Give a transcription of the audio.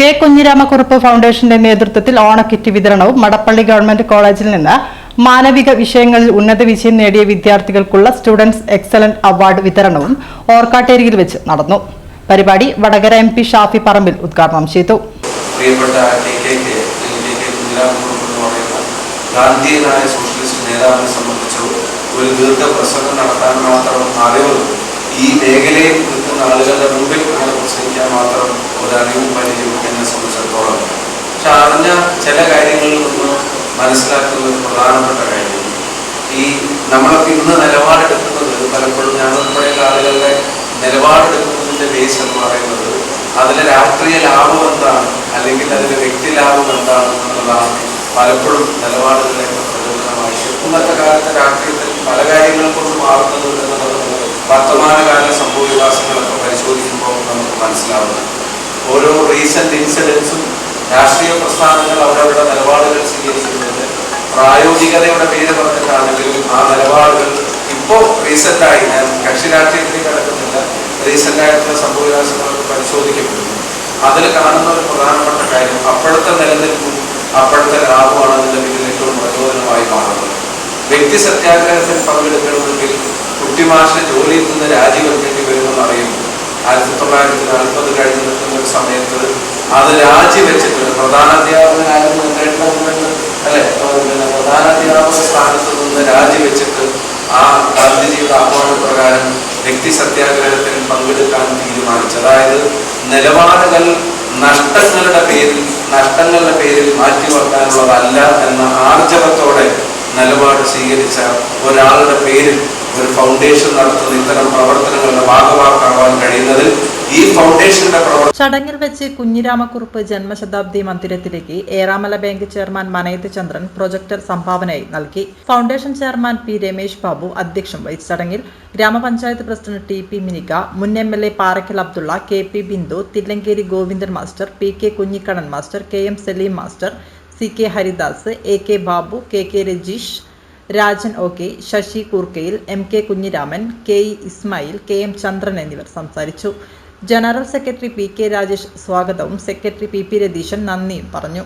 K Kunhiramakurup ഫൗണ്ടേഷന്റെ നേതൃത്വത്തിൽ ഓണക്കിറ്റ് വിതരണവും മടപ്പള്ളി ഗവൺമെന്റ് കോളേജിൽ നിന്ന് മാനവിക വിഷയങ്ങളിൽ ഉന്നത വിജയം നേടിയ വിദ്യാർത്ഥികൾക്കുള്ള സ്റ്റുഡൻസ് എക്സലന്റ് അവാർഡ് വിതരണവും ഓർക്കാട്ടേരിയിൽ വെച്ച് നടന്നു. പരിപാടി വടകര എം പി ഷാഫി പറമ്പിൽ ഉദ്ഘാടനം ചെയ്തു. സോഷ്യലിസ്റ്റ് ഒരു ദീർഘ പ്രസംഗം നടത്താൻ മാത്രം ഈ മേഖലയിൽ നിൽക്കുന്ന ആളുകളുടെ മുമ്പിൽ പ്രസംഗിക്കാൻ മാത്രം ഒരു അറിവും പരിചയവും എന്നെ സംബന്ധിച്ചിടത്തോളം പക്ഷെ അറിഞ്ഞ ചില കാര്യങ്ങളിൽ നിന്ന് മനസ്സിലാക്കുന്ന ഒരു പ്രധാനപ്പെട്ട കാര്യം. ഈ നമ്മളൊക്കെ ഇന്ന് നിലപാടെടുക്കുന്നത് പലപ്പോഴും ഞാൻ ഉൾപ്പെടെയുള്ള ആളുകളുടെ നിലപാടെടുക്കുന്നതിന്റെ ബേസ് എന്ന് പറയുന്നത് അതിലെ രാഷ്ട്രീയ ലാഭം എന്താണ്? അല്ലെങ്കിൽ അതിലെ വ്യക്തി ലാഭം എന്താണ് എന്നുള്ളതാണ് പലപ്പോഴും നിലപാടുകളെ പ്രചോദനമായി ഇന്നത്തെ കാലത്തെ രാഷ്ട്രീയത്തിൽ പല കാര്യങ്ങളും കൊണ്ട് മാറുന്നത് എന്നുള്ളത് വർത്തമാനകാല സംഭവ വികാസങ്ങളൊക്കെ പരിശോധിക്കുമ്പോൾ നമുക്ക് മനസ്സിലാവുന്നത്. ഓരോ റീസെന്റ് ഇൻസിഡൻസും രാഷ്ട്രീയ പ്രസ്ഥാനങ്ങൾ അവരവരുടെ നിലപാടുകൾ സ്വീകരിച്ചിരുന്നത് പ്രായോഗികതയുടെ പേര് പറഞ്ഞിട്ടാണെങ്കിലും ആ നിലപാടുകൾ ഇപ്പോൾ റീസെന്റായി ഞാൻ കക്ഷി രാഷ്ട്രീയത്തിലേക്ക് കിടക്കുന്നില്ല. റീസെന്റായിട്ടുള്ള സംഭവവികാസങ്ങളൊക്കെ പരിശോധിക്കപ്പെടുന്നു. അതിൽ കാണുന്ന ഒരു പ്രധാനപ്പെട്ട കാര്യം അപ്പോഴത്തെ നിലനിൽപ്പും അപ്പോഴത്തെ ലാഭമാണ് അതിന്റെ പിന്നിൽ ഏറ്റവും പ്രചോദനമായി മാറുന്നത്. വ്യക്തി സത്യാഗ്രഹത്തിൽ പങ്കെടുക്കണമെങ്കിൽ കുട്ടിമാഷ ജോലിയിൽ നിന്ന് രാജിവെക്കേണ്ടി വരുമെന്ന് അറിയുന്നു ആയിരത്തി തൊള്ളായിരത്തി നാൽപ്പത് കഴിഞ്ഞ് ഒരു സമയത്ത് അത് രാജിവെച്ചിട്ട് പ്രധാന അധ്യാപകനായിരുന്നു എന്റെ ഗവൺമെന്റ് അല്ലെ? പിന്നെ പ്രധാന അധ്യാപക സ്ഥാനത്ത് നിന്ന് രാജിവെച്ചിട്ട് ആ ഗാന്ധിജിയുടെ ആഹ്വാന പ്രകാരം വ്യക്തി സത്യാഗ്രഹത്തിൽ പങ്കെടുക്കാൻ തീരുമാനിച്ചു. അതായത് നിലപാടുകൾ നഷ്ടങ്ങളുടെ പേരിൽ നഷ്ടങ്ങളുടെ പേരിൽ മാറ്റി മാറ്റിവെക്കാനുള്ളതല്ല എന്ന ആർജവത്തോടെ നിലപാട് സ്വീകരിച്ച ഒരാളുടെ പേരിൽ ഒരു ഫൗണ്ടേഷൻ നടത്തുന്ന ഇത്തരം പ്രവർത്തനങ്ങളുടെ ഭാഗമാക്കാവാൻ കഴിയുന്നതിൽ ഈ ഫൗണ്ടേഷന്റെ ചടങ്ങിൽ വെച്ച് കുഞ്ഞിരാമക്കുറുപ്പ് ജന്മശതാബ്ദി മന്ദിരത്തിലേക്ക് Eramala bank chairman Manayath Chandran projector സംഭാവനയായി നൽകി. Foundation chairman P Ramesh Babu അധ്യക്ഷം വഹിച്ച ചടങ്ങിൽ grama panchayat president T P Minika മുൻ M L A Parakkal Abdulla K P Bindu Thillankeri Govindan master P K Kunhikannan master K M Saleem master C K Haridas A K Babu K K Rajeesh Rajan O K Sasi Koorkkayil M K Kunhiraman K E Ismail K M Chandran എന്നിവർ സംസാരിച്ചു. General secretary P K Rajesh സ്വാഗതവും secretary P P Ratheeshan നന്ദിയും പറഞ്ഞു